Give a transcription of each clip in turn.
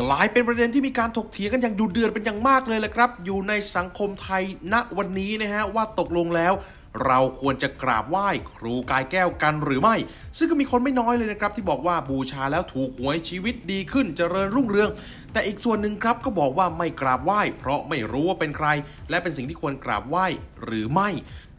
กลายเป็นประเด็นที่มีการถกเถียงกันอย่างดุเดือดเป็นอย่างมากเลยแหละครับ อยู่ในสังคมไทยณวันนี้นะฮะว่าตกลงแล้ว เราควรจะกราบไหว้ครูกายแก้วกันหรือไม่ ซึ่งก็มีคนไม่น้อยเลยนะครับ ที่บอกว่าบูชาแล้วถูกหวยชีวิตดีขึ้นเจริญรุ่งเรือง แต่อีกส่วนหนึ่งครับก็บอกว่าไม่กราบไหว้ เพราะไม่รู้ว่าเป็นใคร และเป็นสิ่งที่ควรกราบไหว้หรือไม่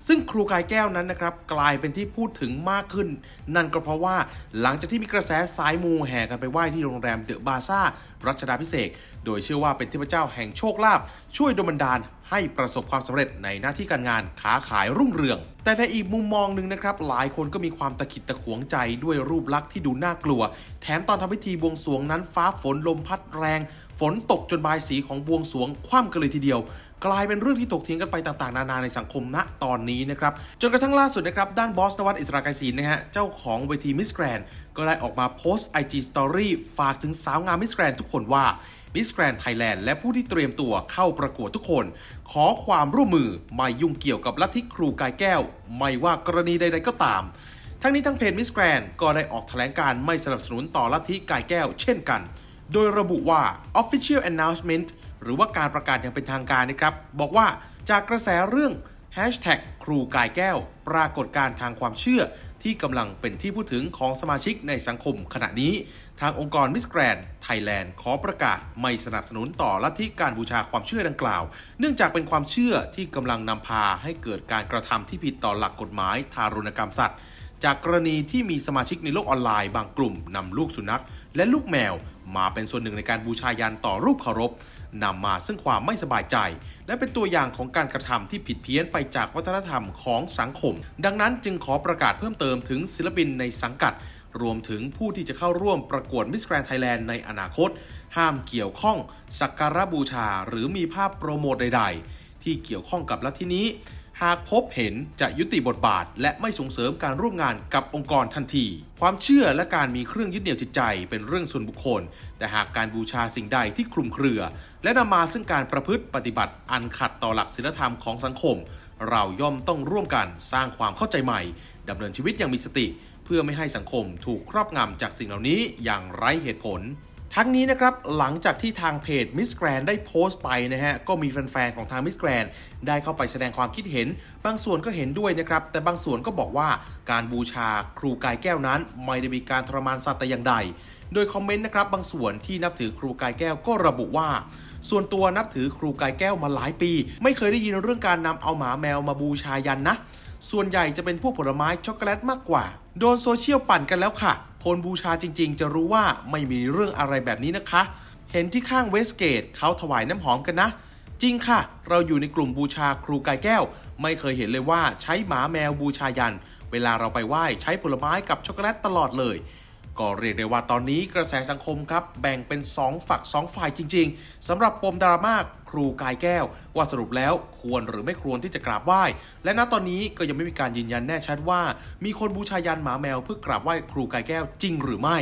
ซึ่งครูกายแก้วนั้นนะครับกลายเป็นที่พูดถึงมากขึ้น นั่นก็เพราะว่าหลังจากที่มีกระแสสายมูแห่กันไปไหว้ที่โรงแรมเดอะบาซ่ารัชดาพิเศษโดยเชื่อว่าเป็นเทพเจ้าแห่งโชคลาภช่วยดลบันดาล ให้ประสบความสำเร็จในหน้าที่การงานค้าขายรุ่งเรือง แต่ในอีกมุมมองหนึ่งนะครับ หลายคนก็มีความตะขิดตะขวงใจด้วยรูปลักษณ์ที่ดูน่ากลัว แถมตอนทำพิธีบวงสรวงนั้นฟ้าฝนลมพัดแรง ฝนตกจนบายสีของบวงสรวงคว่ำกันเลยทีเดียว กลายเป็นเรื่องที่ตกเถียงกันไปต่างๆ นานาในสังคมณตอนนี้นะครับ จนกระทั่งล่าสุดนะครับ ด้านบอสนวัตอิสระไกรศิลนะฮะ เจ้าของเวทีมิสแกรนก็ได้ออกมาโพสต์ IG Story ฝากถึงสาวงามมิสแกรนทุกคนว่ามิสแกรนไทยแลนด์และผู้ที่เตรียมตัวเข้าประกวดทุกคน ขอความร่วมมือไม่ยุ่งเกี่ยวกับลัทธิครูกายแก้ว ไม่ว่ากรณีใดๆก็ตาม ทั้งนี้ทั้งเพจมิสแกรนก็ได้ออกแถลงการไม่สนับสนุนต่อลัทธิกายแก้ว เช่นกัน โดยระบุว่า Official Announcement หรือว่าการประกาศอย่างเป็นทางการนะครับ บอกว่าจากกระแสเรื่อง Hashtag ครูกายแก้ว ปรากฏการทางความเชื่อ ที่กำลังเป็นที่พูดถึงของสมาชิกในสังคมขณะนี้ ทางองค์กรมิสแกรนไทยแลนด์ขอประกาศไม่สนับสนุนต่อลัทธิการบูชาความเชื่อดังกล่าว เนื่องจากเป็นความเชื่อที่กำลังนำพาให้เกิดการกระทำที่ผิดต่อหลักกฎหมายทารุณกรรมสัตว์ จากกรณีที่มีสมาชิกในโลกออนไลน์บางกลุ่มนำลูกสุนัข และลูกแมว มาเป็นส่วนหนึ่งในการบูชายันต่อรูปเคารพนำมาซึ่งความไม่สบายใจ และเป็นตัวอย่างของการกระทำที่ผิดเพี้ยนไปจากวัฒนธรรมของสังคม ดังนั้นจึงขอประกาศเพิ่มเติมถึงศิลปินในสังกัด รวมถึงผู้ที่จะเข้าร่วมประกวดมิสแกรนไทยแลนด์ในอนาคต ห้ามเกี่ยวข้องสักการะบูชา หรือมีภาพโปรโมทใด ๆ ที่เกี่ยวข้องกับลัทธินี้ หากพบเห็นจะยุติบทบาท และไม่ส่งเสริมการร่วมงานกับองค์กรทันที ความเชื่อและการมีเครื่องยึดเหนี่ยวจิตใจเป็นเรื่องส่วนบุคคล แต่หากการบูชาสิ่งใดที่คลุมเครือ และนำมาซึ่งการประพฤติปฏิบัติอันขัดต่อหลักศีลธรรมของสังคม เราย่อมต้องร่วมกันสร้างความเข้าใจใหม่ดำเนินชีวิตอย่างมีสติ เพื่อไม่ให้สังคมถูกครอบงำจากสิ่งเหล่านี้อย่างไร้เหตุผล ทั้งนี้นะครับหลังจากที่ทางเพจ Miss Grand ได้โพสต์ไปนะฮะก็มีแฟนๆของทาง Miss Grand ได้เข้าไปแสดงความคิดเห็น บางส่วนก็เห็นด้วยนะครับ แต่บางส่วนก็บอกว่าการบูชาครูกายแก้วนั้น ไม่ได้มีการทรมานสัตว์แต่อย่างใด โดยคอมเมนต์นะครับบางส่วนที่นับถือครูกายแก้วก็ระบุว่า ส่วนตัวนับถือครูกายแก้วมาหลายปี ไม่เคยได้ยินเรื่องการนำเอาหมาแมวมาบูชายันนะ ส่วนใหญ่จะเป็นพวกผลไม้ช็อกโกแลตมากกว่า โดนโซเชียลปั่นกันแล้วค่ะ คนบูชาจริงๆ จะรู้ว่าไม่มีเรื่องอะไรแบบนี้นะคะ เห็นที่ข้างเวสเกตเขาถวายน้ำหอมกันนะ จริงค่ะ เราอยู่ในกลุ่มบูชาครูกายแก้ว ไม่เคยเห็นเลยว่าใช้หมาแมวบูชายัน เวลาเราไปไหว้ใช้ผลไม้กับช็อกโกแลตตลอดเลย ก็เรียกได้ว่าตอนนี้กระแสสังคมครับ แบ่งเป็น 2 ฝัก 2 ฝ่ายจริง ๆสำหรับปมดราม่าครูกายแก้ว ว่าสรุปแล้วควรหรือไม่ควรที่จะกราบไหว้ และณตอนนี้ก็ยังไม่มีการยืนยันแน่ชัดว่า มีคนบูชายันหมาแมวเพื่อกราบไหว้ครูกายแก้วจริงหรือไม่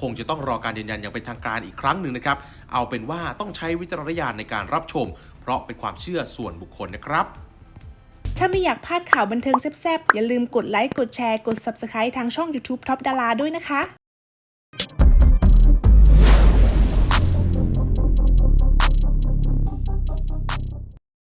คงจะต้องรอการยืนยันอย่างเป็นทางการอีกครั้งหนึ่งนะครับ เอาเป็นว่าต้องใช้วิจารณญาณในการรับชม เพราะเป็นความเชื่อส่วนบุคคลนะครับ ถ้าไม่อยากพลาดข่าวบันเทิงแซ่บๆ อย่าลืมกดไลค์ กดแชร์ กด Subscribe ทางช่อง YouTube Top ดาราด้วยนะคะ